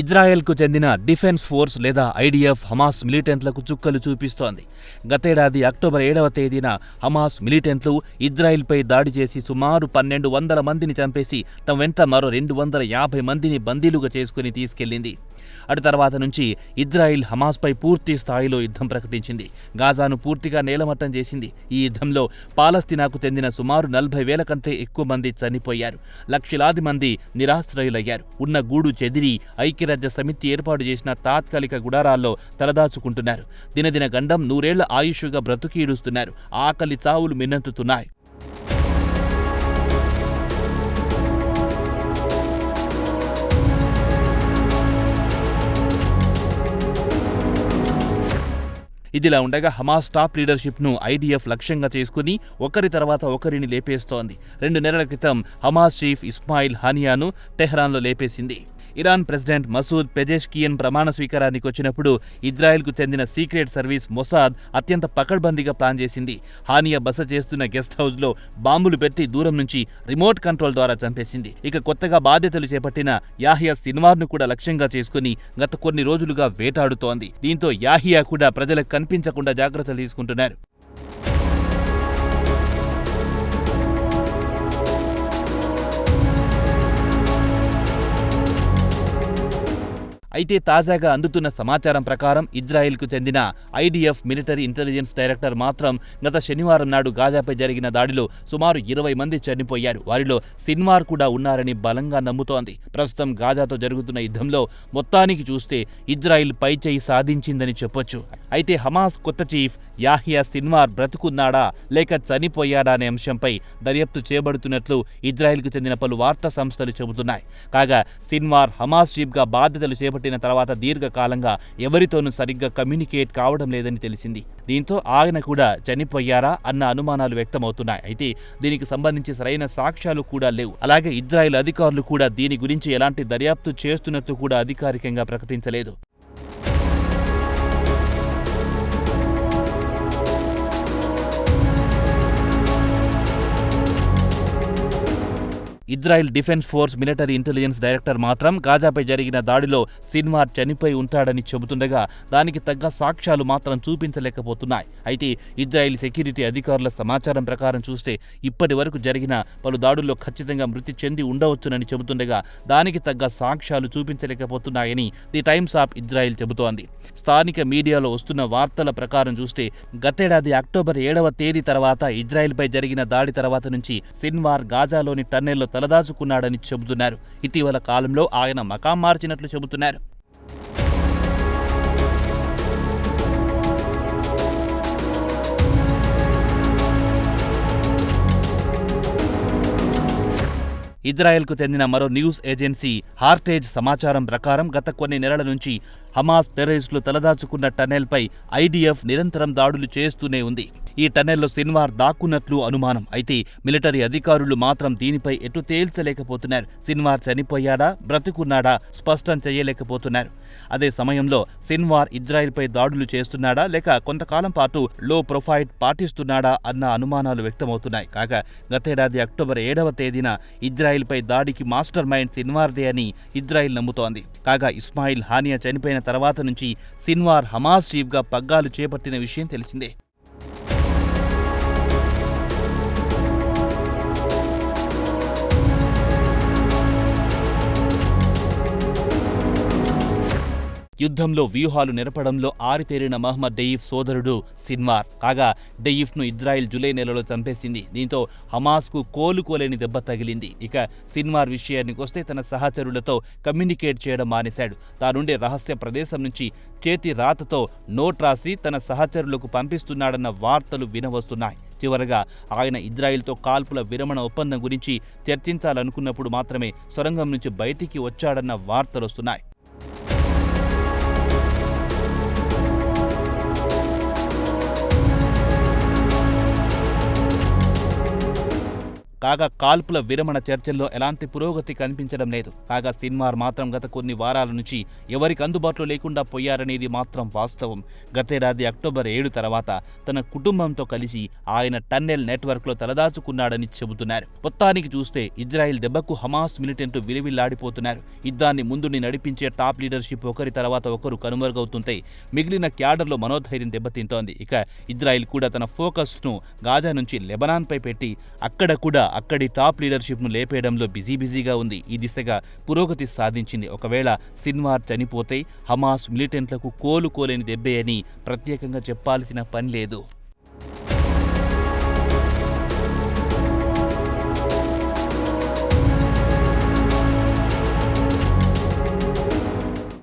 ఇజ్రాయెల్కు చెందిన defence force లేదా IDF Hamas మిలిటెంట్లకు చుక్కలు చూపిస్తోంది. గతేడాది అక్టోబర్ ఏడవ తేదీన హమాస్ మిలిటెంట్లు ఇజ్రాయెల్పై దాడి చేసి సుమారు పన్నెండు వందల మందిని చంపేసి తమ వెంట మరో రెండు వందల యాభై మందిని బందీలుగా చేసుకుని తీసుకెళ్ళింది అటు తర్వాత నుంచి ఇజ్రాయిల్ హమాస్పై పూర్తి స్థాయిలో యుద్ధం ప్రకటించింది. గాజాను పూర్తిగా నేలమట్టం చేసింది. ఈ యుద్ధంలో పాలస్తీనాకు చెందిన సుమారు నలభై వేల కంటే ఎక్కువ మంది చనిపోయారు. లక్షలాది మంది నిరాశ్రయులయ్యారు. ఉన్న గూడు చెదిరి ఐక్యరాజ్య సమితి ఏర్పాటు చేసిన తాత్కాలిక గుడారాల్లో తలదాచుకుంటున్నారు. దినదిన గండం నూరేళ్ళ ఆయుష్గా బ్రతుకీడుస్తున్నారు ఆకలి చావులు మిన్నంతుతున్నాయి ఇదిలా ఉండగా హమాస్ టాప్ లీడర్షిప్ను ఐడిఎఫ్ లక్ష్యంగా చేసుకుని ఒకరి తర్వాత ఒకరిని లేపేస్తోంది. రెండు నెలల క్రితం హమాస్ చీఫ్ ఇస్మాయిల్ హానియాను టెహ్రాన్లో లేపేసింది. ఇరాన్ ప్రెసిడెంట్ మసూద్ పెజెష్కియన్ ప్రమాణ స్వీకారానికి వచ్చినప్పుడు ఇజ్రాయెల్కు చెందిన సీక్రెట్ సర్వీస్ మొసాద్ అత్యంత పకడ్బందీగా ప్లాన్ చేసింది. హానియా బస చేస్తున్న గెస్ట్ హౌస్లో బాంబులు పెట్టి దూరం నుంచి రిమోట్ కంట్రోల్ ద్వారా చంపేసింది. ఇక కొత్తగా బాధ్యతలు చేపట్టిన యాహియా సిన్వార్ను కూడా లక్ష్యంగా చేసుకుని గత కొన్ని రోజులుగా వేటాడుతోంది. దీంతో యాహియా కూడా ప్రజలకు కనిపించకుండా జాగ్రత్తలు తీసుకుంటున్నారు. అయితే తాజాగా అందుతున్న సమాచారం ప్రకారం ఇజ్రాయెల్కు చెందిన ఐడిఎఫ్ మిలిటరీ ఇంటెలిజెన్స్ డైరెక్టర్ మాత్రం గత శనివారం నాడు గాజాపై జరిగిన దాడిలో సుమారు ఇరవై మంది చనిపోయారు. వారిలో సిన్వార్ కూడా ఉన్నారని బలంగా నమ్ముతోంది. ప్రస్తుతం గాజాతో జరుగుతున్న యుద్ధంలో మొత్తానికి చూస్తే ఇజ్రాయిల్ పైచేయి సాధించిందని చెప్పొచ్చు. అయితే హమాస్ కొత్త చీఫ్ యాహియా సిన్వార్ బ్రతుకున్నాడా? లేక చనిపోయాడా అనే అంశంపై దర్యాప్తు చేపడుతున్నట్లు ఇజ్రాయెల్కు చెందిన పలు వార్తా సంస్థలు చెబుతున్నాయి. కాగా సిన్వార్ హమాస్ చీఫ్గా బాధ్యతలు చేపట్టి చేపట్టిన తర్వాత దీర్ఘకాలంగా ఎవరితోనూ సరిగ్గా కమ్యూనికేట్ కావడం లేదని తెలిసింది. దీంతో ఆయన కూడా చనిపోయారా అన్న అనుమానాలు వ్యక్తమవుతున్నాయి. అయితే దీనికి సంబంధించి సరైన సాక్ష్యాలు కూడా లేవు. అలాగే ఇజ్రాయెల్ అధికారులు కూడా దీని గురించి ఎలాంటి దర్యాప్తు చేస్తున్నట్టు కూడా అధికారికంగా ప్రకటించలేదు. Israel defence force military intelligence director మాత్రం గాజాపై జరిగిన దాడిలో సిన్వార్ చనిపోయి ఉంటాడని చెబుతుండగా దానికి తగ్గ సాక్ష్యాలు మాత్రం చూపించలేకపోతున్నాయి. అయితే ఇజ్రాయెల్ సెక్యూరిటీ అధికారుల సమాచారం ప్రకారం చూస్తే ఇప్పటి వరకు జరిగిన పలు దాడుల్లో ఖచ్చితంగా మృతి చెంది ఉండవచ్చునని చెబుతుండగా దానికి తగ్గ సాక్ష్యాలు చూపించలేకపోతున్నాయని ది టైమ్స్ ఆఫ్ ఇజ్రాయెల్ చెబుతోంది. స్థానిక మీడియాలో వస్తున్న వార్తల ప్రకారం చూస్తే గతేడాది అక్టోబర్ ఏడవ తేదీ తర్వాత ఇజ్రాయెల్పై జరిగిన దాడి తర్వాత నుంచి సిన్వార్ గాజాలోని టన్నెల్లో తలదాచుకున్నాడని చెబుతున్నారు. ఇటీవల కాలంలో ఆయన మకాం మార్చినట్లు చెబుతున్నారు. ఇజ్రాయెల్కు చెందిన మరో న్యూస్ ఏజెన్సీ హార్టేజ్ సమాచారం ప్రకారం గత కొన్ని నెలల నుంచి హమాస్ టెర్రరిస్టులు తలదాచుకున్న టనెల్పై ఐడిఎఫ్ నిరంతరం దాడులు చేస్తూనే ఉంది. ఈ టన్నెల్లో సిన్వార్ దాక్కున్నట్లు అనుమానం. అయితే మిలిటరీ అధికారులు మాత్రం దీనిపై ఎటు తేల్చలేకపోతున్నారు. సిన్వార్ చనిపోయాడా? బ్రతుకున్నాడా? స్పష్టం చేయలేకపోతున్నారు. అదే సమయంలో సిన్వార్ ఇజ్రాయెల్పై దాడులు చేస్తున్నాడా? లేక కొంతకాలం పాటు లో ప్రొఫైల్ పాటిస్తున్నాడా? అన్న అనుమానాలు వ్యక్తమవుతున్నాయి. కాగా గతేడాది అక్టోబర్ ఏడవ తేదీన ఇజ్రాయెల్పై దాడికి మాస్టర్ మైండ్ సిన్వార్దే అని ఇజ్రాయెల్ నమ్ముతోంది. కాగా ఇస్మాయిల్ హానియా చనిపోయిన తర్వాత నుంచి సిన్వార్ హమాస్ చీఫ్గా పగ్గాలు చేపట్టిన విషయం తెలిసిందే. యుద్ధంలో వ్యూహాలు నిరపడంలో ఆరితేరిన మహమ్మద్ డెయిఫ్ సోదరుడు సిన్వార్. కాగా డెయిఫ్ను ఇజ్రాయెల్ జూలై నెలలో చంపేసింది. దీంతో హమాస్కు కోలుకోలేని దెబ్బ తగిలింది. ఇక సిన్వార్ విషయానికి వస్తే తన సహచరులతో కమ్యూనికేట్ చేయడం మానేశాడు. తానుండే రహస్య ప్రదేశం నుంచి చేతి రాతతో నోట్ రాసి తన సహచరులకు పంపిస్తున్నాడన్న వార్తలు వినవస్తున్నాయి. చివరగా ఆయన ఇజ్రాయిల్తో కాల్పుల విరమణ ఒప్పందం గురించి చర్చించాలనుకున్నప్పుడు మాత్రమే సొరంగం నుంచి బయటికి వచ్చాడన్న వార్తలు వస్తున్నాయి కాగా కాల్పుల విరమణ చర్చల్లో ఎలాంటి పురోగతి కనిపించడం లేదు. కాగా సినిమార్ మాత్రం గత కొన్ని వారాల నుంచి ఎవరికి అందుబాటులో లేకుండా పోయారనేది మాత్రం వాస్తవం. గతేడాది అక్టోబర్ ఏడు తర్వాత తన కుటుంబంతో కలిసి ఆయన టన్నెల్ నెట్వర్క్లో తలదాచుకున్నాడని చెబుతున్నారు. మొత్తానికి చూస్తే ఇజ్రాయెల్ దెబ్బకు హమాస్ మిలిటెంట్లు విలువిల్లాడిపోతున్నారు యుద్ధాన్ని ముందుని నడిపించే టాప్ లీడర్షిప్ ఒకరి తర్వాత ఒకరు కనుమరుగవుతుంటే మిగిలిన క్యాడర్లో మనోధైర్యం దెబ్బతింతోంది ఇక ఇజ్రాయెల్ కూడా తన ఫోకస్ను గాజా నుంచి లెబనాన్పై పెట్టి అక్కడ కూడా అక్కడి టాప్ లీడర్షిప్ను లేపేయడంలో బిజీ బిజీగా ఉంది. ఈ దిశగా పురోగతి సాధించింది. ఒకవేళ సిన్వార్ చనిపోతే హమాస్ మిలిటెంట్లకు కోలుకోలేని దెబ్బే అని ప్రత్యేకంగా చెప్పాల్సిన పని లేదు.